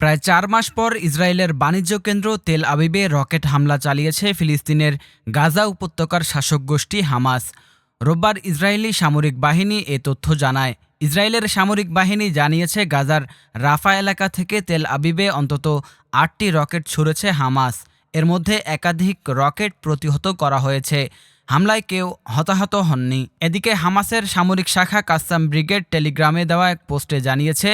প্রায় চার মাস পর ইসরায়েলের বাণিজ্য কেন্দ্র তেল আবিবে রকেট হামলা চালিয়েছে ফিলিস্তিনের গাজা উপত্যকার শাসক গোষ্ঠী হামাস। রোববার ইসরায়েলি সামরিক বাহিনী এ তথ্য জানায়। ইসরায়েলের সামরিক বাহিনী জানিয়েছে, গাজার রাফা এলাকা থেকে তেল আবিবে অন্তত আটটি রকেট ছুড়েছে হামাস। এর মধ্যে একাধিক রকেট প্রতিহত করা হয়েছে। হামলায় কেউ হতাহত হননি। এদিকে হামাসের সামরিক শাখা কাসাম ব্রিগেড টেলিগ্রামে দেওয়া এক পোস্টে জানিয়েছে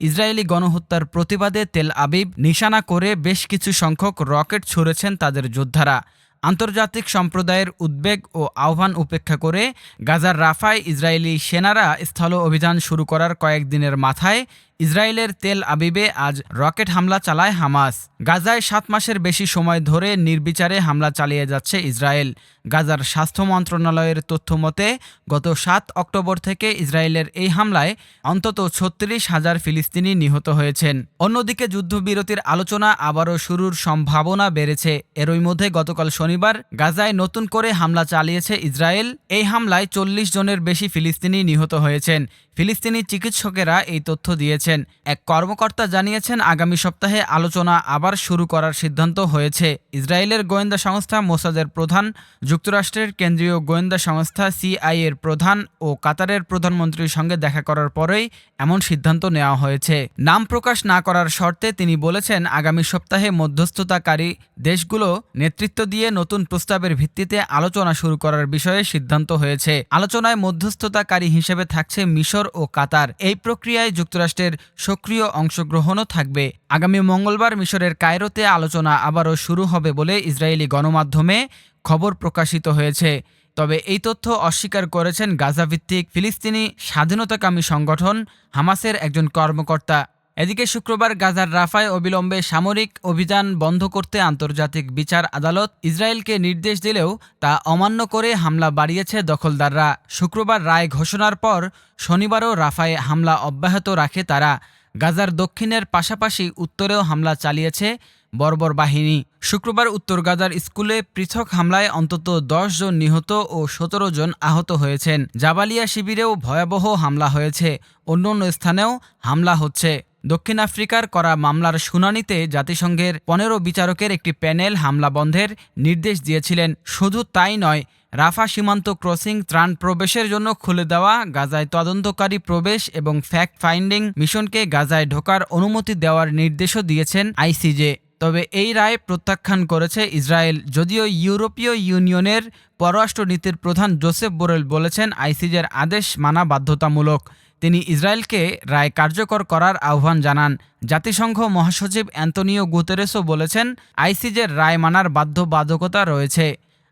ইসরায়েলি গণহত্যার প্রতিবাদে তেল আবিব নিশানা করে বেশ কিছু সংখ্যক রকেট ছুড়েছেন তাদের যোদ্ধারা। আন্তর্জাতিক সম্প্রদায়ের উদ্বেগ ও আহ্বান উপেক্ষা করে গাজার রাফায় ইসরায়েলি সেনারা স্থল অভিযান শুরু করার কয়েকদিনের মাথায় ইসরায়েলের তেল আবিবে আজ রকেট হামলা চালায় হামাস। গাজায় সাত মাসের বেশি সময় ধরে নির্বিচারে হামলা চালিয়ে যাচ্ছে ইসরায়েল। গাজার স্বাস্থ্য মন্ত্রণালয়ের তথ্য মতে, গত সাত অক্টোবর থেকে ইসরায়েলের এই হামলায় অন্তত ছত্রিশ হাজার ফিলিস্তিনি নিহত হয়েছেন। অন্যদিকে যুদ্ধবিরতির আলোচনা আবারও শুরুর সম্ভাবনা বেড়েছে। এরই মধ্যে গতকাল শনিবার গাজায় নতুন করে হামলা চালিয়েছে ইসরায়েল। এই হামলায় চল্লিশ জনের বেশি ফিলিস্তিনি নিহত হয়েছেন। ফিলিস্তিনি চিকিৎসকেরা এই তথ্য দিয়েছেন। এক কর্মকর্তা জানিয়েছেন, আগামী সপ্তাহে আলোচনা আবার শুরু করার সিদ্ধান্ত হয়েছে। ইসরায়েলের গোয়েন্দা সংস্থা মোসাদের প্রধান, যুক্তরাষ্ট্রের কেন্দ্রীয় গোয়েন্দা সংস্থা সিআই এর প্রধান ও কাতারের প্রধানমন্ত্রীর সঙ্গে দেখা করার পরেই এমন সিদ্ধান্ত নেওয়া হয়েছে। নাম প্রকাশ না করার শর্তে তিনি বলেছেন, আগামী সপ্তাহে মধ্যস্থতাকারী দেশগুলো নেতৃত্ব দিয়ে নতুন প্রস্তাবের ভিত্তিতে আলোচনা শুরু করার বিষয়ে সিদ্ধান্ত হয়েছে। আলোচনায় মধ্যস্থতাকারী হিসেবে থাকছে মিশর ও কাতার এই প্রক্রিয়ায় যুক্তরাষ্ট্রের সক্রিয় অংশগ্রহণও থাকবে। আগামী মঙ্গলবার মিশরের কায়রোতে আলোচনা আবারও শুরু হবে বলে ইসরায়েলি গণমাধ্যমে খবর প্রকাশিত হয়েছে। তবে এই তথ্য অস্বীকার করেছেন গাজাভিত্তিক ফিলিস্তিনি স্বাধীনতাকামী সংগঠন হামাসের একজন কর্মকর্তা। এদিকে শুক্রবার গাজার রাফায় অবিলম্বে সামরিক অভিযান বন্ধ করতে আন্তর্জাতিক বিচার আদালত ইসরায়েলকে নির্দেশ দিলেও তা অমান্য করে হামলা বাড়িয়েছে দখলদাররা। শুক্রবার রায় ঘোষণার পর শনিবারও রাফায় হামলা অব্যাহত রাখে তারা। গাজার দক্ষিণের পাশাপাশি উত্তরেও হামলা চালিয়েছে বর্বর বাহিনী। শুক্রবার উত্তর গাজার স্কুলে পৃথক হামলায় অন্তত দশ জন নিহত ও সতেরো জন আহত হয়েছেন। জাবালিয়া শিবিরেও ভয়াবহ হামলা হয়েছে। অন্য স্থানেও হামলা হচ্ছে। দক্ষিণ আফ্রিকার করা মামলার শুনানিতে জাতিসংঘের পনেরো বিচারকের একটি প্যানেল হামলা বন্ধের নির্দেশ দিয়েছিলেন। শুধু তাই নয়, রাফা সীমান্ত ক্রসিং ত্রাণ প্রবেশের জন্য খুলে দেওয়া, গাজায় তদন্তকারী প্রবেশ এবং ফ্যাক্ট ফাইন্ডিং মিশনকে গাজায় ঢোকার অনুমতি দেওয়ার নির্দেশও দিয়েছেন আইসিজে। তবে এই রায় প্রত্যাখ্যান করেছে ইসরায়েল। যদিও ইউরোপীয় ইউনিয়নের পররাষ্ট্রনীতির প্রধান জোসেফ বোরেল বলেছেন, আইসিজের আদেশ মানা বাধ্যতামূলক। তিনি ইসরায়েলকে রায় কার্যকর করার আহ্বান জানান। জাতিসংঘ মহাসচিব অ্যান্তনিও গুতেরেসও বলেছেন, আইসিজের রায় মানার বাধ্যবাধকতা রয়েছে।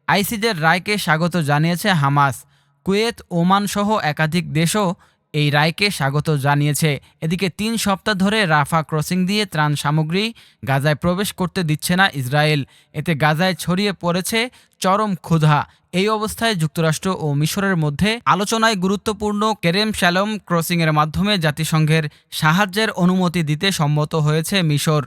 আইসিজের রায়কে স্বাগত জানিয়েছে হামাস। কুয়েত, ওমান সহ একাধিক দেশও এই রায়কে স্বাগত জানিয়েছে। এদিকে তিন সপ্তাহ ধরে রাফা ক্রসিং দিয়ে ত্রাণ সামগ্রী গাজায় প্রবেশ করতে দিচ্ছে না ইসরায়েল। এতে গাজায় ছড়িয়ে পড়েছে চরম ক্ষুধা। এই অবস্থায় যুক্তরাষ্ট্র ও মিশরের মধ্যে আলোচনায় গুরুত্বপূর্ণ কেরেম শ্যালম ক্রসিংয়ের মাধ্যমে জাতিসংঘের সাহায্যের অনুমতি দিতে সম্মত হয়েছে মিশর।